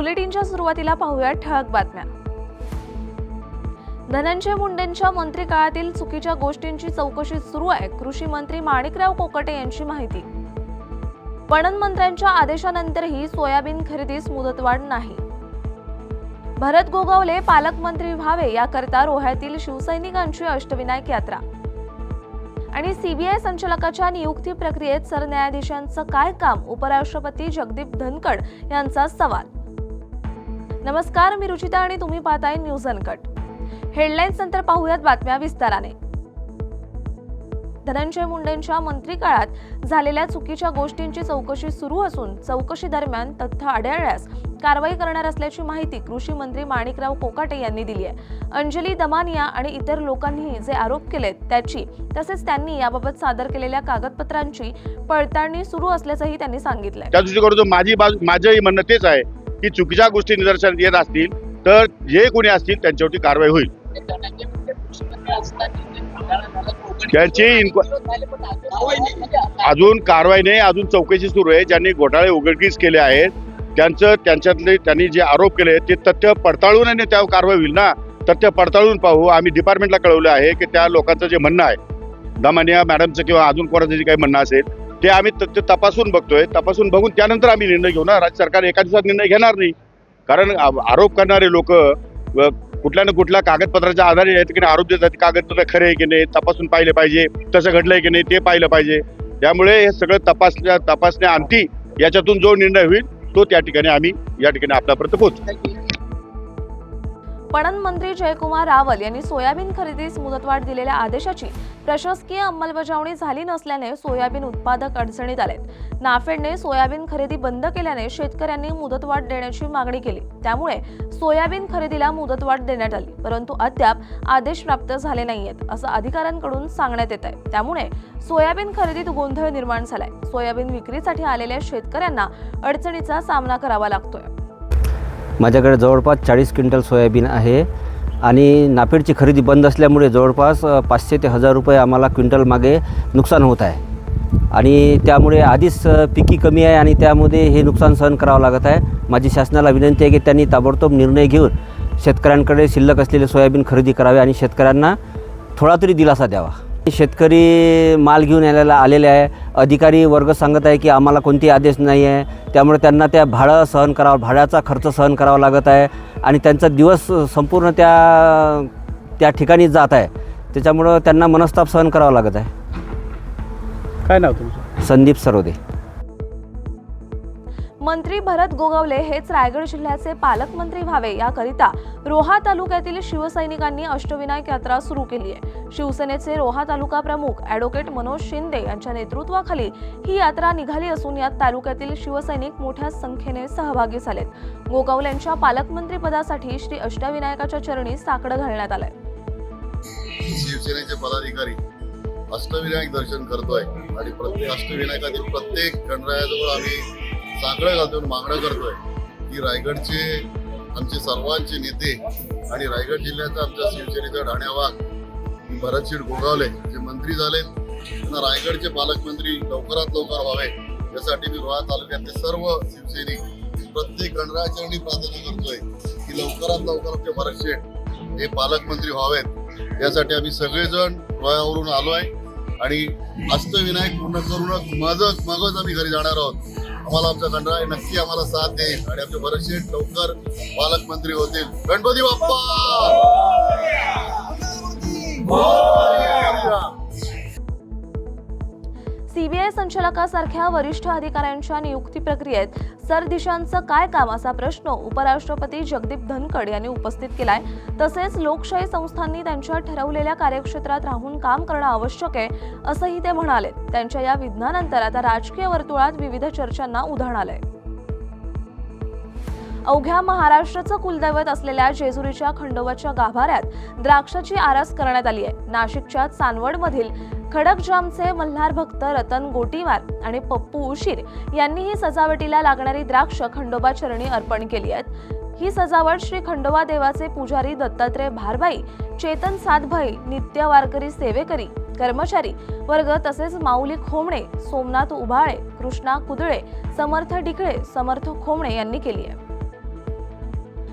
बुलेटिनच्या सुरुवातीला पाहूया ठळक बातम्या. धनंजय मुंडेंच्या मंत्री काळातील चुकीच्या गोष्टींची चौकशी सुरू आहे कृषी मंत्री माणिकराव कोकटे यांची माहिती. पणन मंत्र्यांच्या आदेशानंतरही सोयाबीन खरेदीस मुदतवाढ नाही. भरत गोगावले पालकमंत्री व्हावे याकरता रोह्यातील शिवसैनिकांची अष्टविनायक यात्रा. आणि सीबीआय संचालकाच्या नियुक्ती प्रक्रियेत सरन्यायाधीशांचं काय काम? उपराष्ट्रपती जगदीप धनखड यांचा सवाल. नमस्कार मी रुचिता आणि तुम्ही पाहताय न्यूज अनकट. हेडलाईन्स नंतर पाहूयात बातम्या विस्ताराने. धनंजय मुंडेंच्या मंत्रिकाळात झालेल्या चुकीच्या गोष्टींची चौकशी सुरू असून चौकशी दरम्यान तथ्य आढळल्यास कारवाई करणार असल्याची माहिती कृषी मंत्री माणिकराव कोकाटे यांनी दिली आहे. अंजली दमानिया आणि इतर लोकांनी जे आरोप केलेत त्याची तसेच त्यांनी याबाबत सादर केलेल्या कागदपत्रांची पडताळणी सुरू असल्याचंही त्यांनी सांगितलंय. माझी माझंही म्हणणं तेच आहे. की चुकीच्या गोष्टी निदर्शनात येत असतील तर जे कोणी असतील त्यांच्यावरती कारवाई होईल. त्यांची अजून कारवाई नाही अजून चौकशी सुरू आहे. ज्यांनी घोटाळे उघडकीस केले आहेत त्यांचं त्यांच्यातले त्यांनी जे आरोप केले ते तथ्य पडताळून आणि त्यावर कारवाई होईल ना? तथ्य पडताळून पाहू. आम्ही डिपार्टमेंटला कळवलं आहे की त्या लोकांचं जे म्हणणं आहे दमानिया मॅडमचं किंवा अजून कोणाचं जे काही म्हणणं असेल ते आम्ही त- ते तपासून बघतोय. तपासून बघून त्यानंतर आम्ही निर्णय घेऊ ना. राज्य सरकार एका दिवसात निर्णय घेणार नाही. कारण आरोप करणारे लोक कुठल्या ना कुठल्या कागदपत्राच्या आधारे आहेत की नाही आरोप देतात कागदपत्र खरे आहे की नाही तपासून पाहिले पाहिजे तसं घडलंय की नाही ते पाहिलं पाहिजे. त्यामुळे हे सगळं तपासण्या तपासण्या अंती याच्यातून जो निर्णय होईल तो त्या ठिकाणी आम्ही या ठिकाणी आपल्यापर्यंत पोहोचू. पणन मंत्री जयकुमार रावल यांनी सोयाबीन खरेदीस मुदतवाढ दिलेल्या आदेशाची प्रशासकीय अंमलबजावणी झाली नसल्याने सोयाबीन उत्पादक अडचणीत आलेत. नाफेडने सोयाबीन खरेदी बंद केल्याने शेतकऱ्यांनी मुदतवाढ देण्याची मागणी केली. त्यामुळे सोयाबीन खरेदीला मुदतवाढ देण्यात आली परंतु अद्याप आदेश प्राप्त झाले नाहीयेत असं अधिकाऱ्यांकडून सांगण्यात येत आहे त्यामुळे सोयाबीन खरेदीत गोंधळ निर्माण झालाय. सोयाबीन विक्रीसाठी आलेल्या शेतकऱ्यांना अडचणीचा सामना करावा लागतोय. माझ्याकडे जवळपास चाळीस क्विंटल सोयाबीन आहे आणि नाफेडची खरेदी बंद असल्यामुळे जवळपास पाचशे ते हजार रुपये आम्हाला क्विंटल मागे नुकसान होत आहे. आणि त्यामुळे आधीच पिकी कमी आहे आणि त्यामध्ये हे नुकसान सहन करावं लागत आहे. माझी शासनाला विनंती आहे की त्यांनी ताबडतोब निर्णय घेऊन शेतकऱ्यांकडे शिल्लक असलेले सोयाबीन खरेदी करावे आणि शेतकऱ्यांना थोडा तरी दिलासा द्यावा. शेतकरी माल घेऊन यायला आलेले आहे. अधिकारी वर्ग सांगत आहे की आम्हाला कोणतेही आदेश नाही आहे. त्यामुळे त्यांना त्या भाडं सहन करावं भाड्याचा खर्च सहन करावा लागत आहे. आणि त्यांचा दिवस संपूर्ण त्या त्या ठिकाणी जात आहे. त्याच्यामुळं त्यांना मनस्ताप सहन करावा लागत आहे. काय नाव तुमचं? संदीप सरोदे. मंत्री भरत गोगावले हेच रायगड जिल्ह्याचे पालकमंत्री व्हावे याकरिता रोहा तालुक्यातील शिवसैनिकांनी अष्टविनायक यात्रा सुरू केली आहे शिवसेनेचे रोहा तालुका प्रमुख ॲडव्होकेट मनोज शिंदे यांच्या नेतृत्वाखाली ही यात्रा निघाली असून यात तालुक्यातील शिवसैनिक मोठ्या संख्येने सहभागी झालेत. गोगावलेंच्या पालकमंत्री पदासाठी श्री अष्टविनायकाच्या चरणी साकडं घालण्यात आलंय. शिवसेनेचे पदाधिकारी अष्टविनायक दर्शन करतोय आणि प्रत्येक अष्टविनायकातील प्रत्येक गणरायाजवळ आम्ही साकडं घालतो मागणं करतोय. की रायगडचे आमचे सर्वांचे नेते आणि रायगड जिल्ह्याचा आमच्या शिवसेनेचा ढाण्यावाग भरतशेठ गोगावले जे मंत्री झाले. त्यांना रायगडचे पालकमंत्री लवकरात लवकर व्हावे यासाठी मी रोहा तालुक्यातले सर्व शिवसैनिक प्रत्येक गणरायाचरणी प्रार्थना करतोय की लवकरात लवकर आमचे भरतशेठ हे पालकमंत्री व्हावेत. यासाठी आम्ही सगळेजण डोळ्यावरून आलो आहे आणि अष्टविनायक पूर्ण करूनच मगच मगच आम्ही घरी जाणार आहोत. आम्हाला आमचा गणराय नक्की आम्हाला साथ देईल आणि आमचे बरेचसे लवकर पालकमंत्री होतील. गणपती बाप्पा! सीबीआय संचालकासारख्या वरिष्ठ अधिकाऱ्यांच्या नियुक्ती प्रक्रियेत सरदिशांचं काय काम असा प्रश्न उपराष्ट्रपती जगदीप धनखड यांनी उपस्थित केलाय. तसेच लोकशाही संस्थांनी त्यांच्या ठरवलेल्या कार्यक्षेत्रात राहून काम करणं आवश्यक आहे असंही ते म्हणाले. त्यांच्या या विधानानंतर आता राजकीय वर्तुळात विविध चर्चांना उधाण आलंय. अवघ्या महाराष्ट्राचं कुलदैवत असलेल्या जेजुरीच्या खंडोबाच्या गाभाऱ्यात द्राक्षाची आरास करण्यात आली आहे. नाशिकच्या चांदवडमधील खडकजामचे मल्हार भक्त रतन गोटीवार आणि पप्पू उशीर यांनी ही सजावटीला लागणारी द्राक्ष खंडोबा चरणी अर्पण केली आहेत. ही सजावट श्री खंडोबा देवाचे पुजारी दत्तात्रय भारबाई चेतन सातभाई नित्य वारकरी सेवेकरी कर्मचारी वर्ग तसेच माऊली खोमणे सोमनाथ उभाळे कृष्णा कुदळे समर्थ डिकळे समर्थ खोमणे यांनी केली आहे.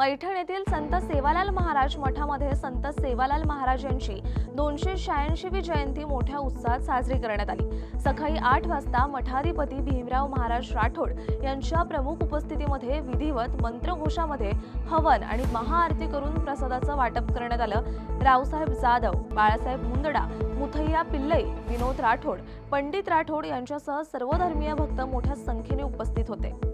पैठण येथील संत सेवालाल महाराज मठामध्ये संत सेवालाल महाराज यांची दोनशे शहाऐंशीवी जयंती मोठ्या उत्साहात साजरी करण्यात आली. सकाळी आठ वाजता मठाधिपती भीमराव महाराज राठोड यांच्या प्रमुख उपस्थितीमध्ये विधिवत मंत्रघोषामध्ये हवन आणि महाआरती करून प्रसादाचं वाटप करण्यात आलं. रावसाहेब जाधव बाळासाहेब मुंदडा मुथय्या पिल्लई विनोद राठोड पंडित राठोड यांच्यासह सर्वधर्मीय भक्त मोठ्या संख्येने उपस्थित होते.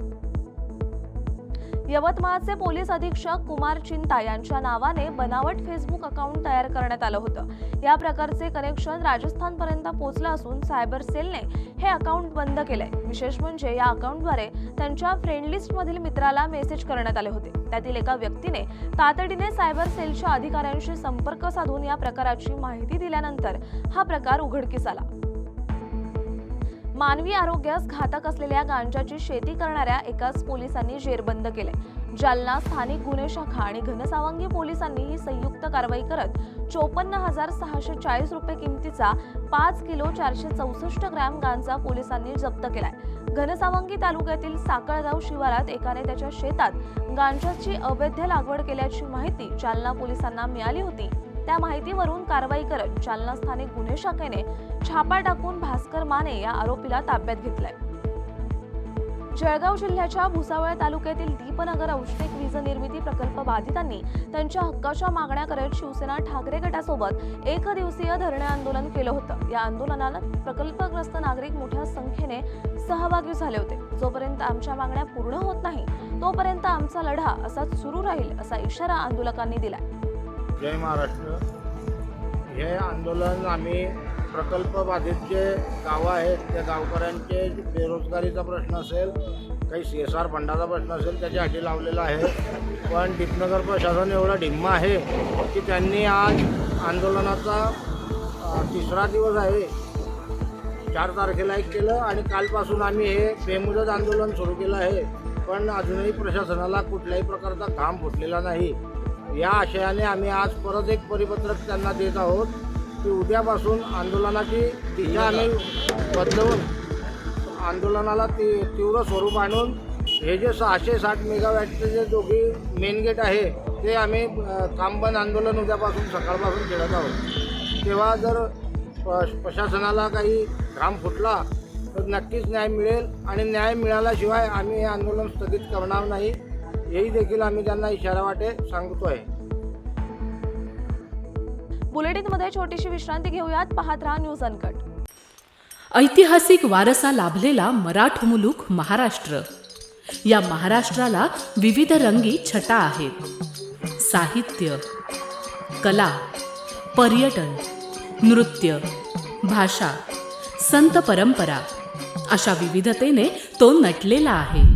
यवतमाळचे पोलीस अधीक्षक कुमार चिंता यांच्या नावाने बनावट फेसबुक अकाउंट तयार करण्यात आलं होतं. या प्रकारचे कनेक्शन राजस्थानपर्यंत पोहोचलं असून सायबर सेलने हे अकाउंट बंद केलंय. विशेष म्हणजे या अकाउंटद्वारे त्यांच्या फ्रेंड लिस्टमधील मित्राला मेसेज करण्यात आले होते. त्यातील एका व्यक्तीने तातडीने सायबर सेलच्या अधिकाऱ्यांशी संपर्क साधून या प्रकाराची माहिती दिल्यानंतर हा प्रकार उघडकीस आला. मानवी आरोग्यास घातक असलेल्या गांजाची शेती करणाऱ्या एकाच पोलिसांनी जेरबंद केले. जालना स्थानिक गुन्हे शाखा आणि घनसावंगी पोलिसांनी ही संयुक्त कारवाई करत चोपन्न हजार सहाशे चाळीस रुपये किमतीचा पाच किलो चारशे चौसष्ट ग्रॅम गांजा पोलिसांनी जप्त केलाय. घनसावंगी तालुक्यातील साकळगाव शिवारात एकाने त्याच्या शेतात गांजाची अवैध लागवड केल्याची माहिती जालना पोलिसांना मिळाली होती. त्या माहितीवरून कारवाई करत जालना स्थानिक गुन्हे शाखेने छापा टाकून भास्कर माने या आरोपीला ताब्यात घेतलाय. जळगाव जिल्ह्याच्या भुसावळ तालुक्यातील दीपनगर औष्णिक वीज निर्मिती प्रकल्प बाधितांनी त्यांच्या हक्काच्या मागण्या करत शिवसेना ठाकरे गटासोबत एक दिवसीय धरणे आंदोलन केलं होतं. या आंदोलनाला प्रकल्पग्रस्त नागरिक मोठ्या संख्येने सहभागी झाले होते. जोपर्यंत आमच्या मागण्या पूर्ण होत नाही तोपर्यंत आमचा लढा असाच सुरू राहील असा इशारा आंदोलकांनी दिलाय. जय महाराष्ट्र. हे आंदोलन आम्ही प्रकल्प बाधित जे गावं आहेत त्या गावकऱ्यांचे बेरोजगारीचा प्रश्न असेल काही सी एस आर फंडाचा प्रश्न असेल त्याच्यासाठी लावलेला आहे. पण दीपनगर प्रशासन एवढा ढिम्मा आहे की त्यांनी आज आंदोलनाचा तिसरा दिवस आहे. चार तारखेला एक केलं आणि कालपासून आम्ही हे बेमुदत आंदोलन सुरू केलं आहे. पण अजूनही प्रशासनाला कुठल्याही प्रकारचा काम फुटलेला नाही. या आशयाने आम्ही आज परत एक परिपत्रक त्यांना देत आहोत की उद्यापासून आंदोलनाची दिशा आम्ही बदलवून आंदोलनाला ती तीव्र स्वरूप आणून हे जे सहाशे साठ मेगावॅटचे जे दोघी मेन गेट आहे ते आम्ही कामबंद आंदोलन उद्यापासून सकाळपासून खेळत आहोत. तेव्हा जर प- प्रशासनाला काही घाम फुटला तर नक्कीच न्याय मिळेल आणि न्याय मिळाल्याशिवाय आम्ही हे आंदोलन स्थगित करणार नाही. हेही देखील आम्ही त्यांना इशारा वाटे सांगतो आहे बुलेटिनमध्ये छोटीशी विश्रांती घेऊयात. पाहत राहा न्यूज अनकट. ऐतिहासिक वारसा लाभलेला मराठ मुलूक महाराष्ट्र. या महाराष्ट्राला विविध रंगी छटा आहेत. साहित्य कला पर्यटन नृत्य भाषा संत परंपरा अशा विविधतेने तो नटलेला आहे.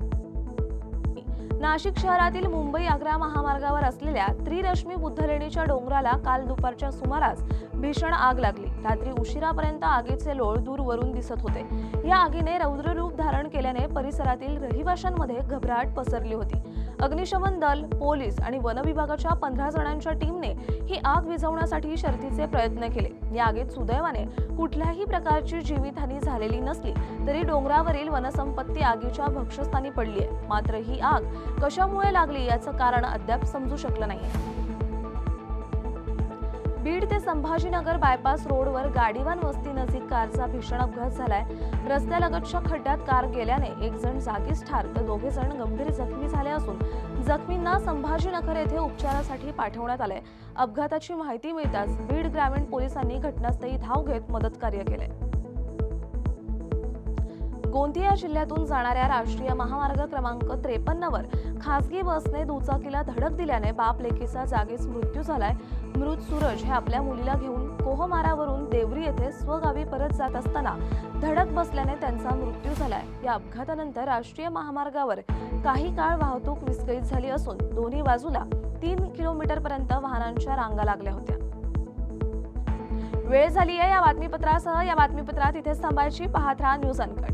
नाशिक शहरातील मुंबई आग्रा महामार्गावर असलेल्या त्रिरश्मी बुद्धलेणीच्या डोंगराला काल दुपारच्या सुमारास भीषण आग लागली. रात्री उशिरापर्यंत आगीचे लोळ दूरवरून दिसत होते. या आगीने रौद्ररूप धारण केल्याने परिसरातील रहिवाशांमध्ये घबराट पसरली होती. अग्निशमन दल पोलीस आणि वनविभागाच्या पंधरा जणांच्या टीमने ही आग विझवण्यासाठी शर्थीचे प्रयत्न केले. या आगीत सुदैवाने कुठल्याही प्रकारची जीवितहानी झालेली नसली तरी डोंगरावरील वनसंपत्ती आगीच्या भक्षस्थानी पडली आहे मात्र ही आग कशामुळे लागली याचं कारण अद्याप समजू शकलं नाही बीड ते संभाजीनगर बायपास रोडवर गाडीवान वस्ती नजीक कारचा भीषण अपघात झालाय. रस्त्यालगतच्या खड्ड्यात कार गेल्याने एक जण जागीच ठार तर दोघे जण गंभीर जखमी झाले असून जखमींना संभाजीनगर येथे उपचारासाठी पाठवण्यात आले अपघाताची माहिती मिळताच बीड ग्रामीण पोलिसांनी घटनास्थळी धाव घेत मदत कार्य केले. गोंदिया जिल्ह्यातून जाणाऱ्या राष्ट्रीय महामार्ग क्रमांक त्रेपन्नवर खासगी बसने दुचाकीला धडक दिल्याने बाप लेकीचा जागीच मृत्यू झालाय. मृत सूरज हे आपल्या मुलीला घेऊन कोहमारावरून देवरी येथे स्वगावी परत जात असताना धडक बसल्याने त्यांचा मृत्यू झालाय. या अपघातानंतर राष्ट्रीय महामार्गावर काही काळ वाहतूक विस्कळीत झाली असून दोन्ही बाजूला तीन किलोमीटर पर्यंत वाहनांच्या रांगा लागल्या होत्या. वेळ झाली आहे या बातमीपत्रासह. या बातमीपत्रात इथेच थांबायची. पाहत राहा न्यूज अनकट.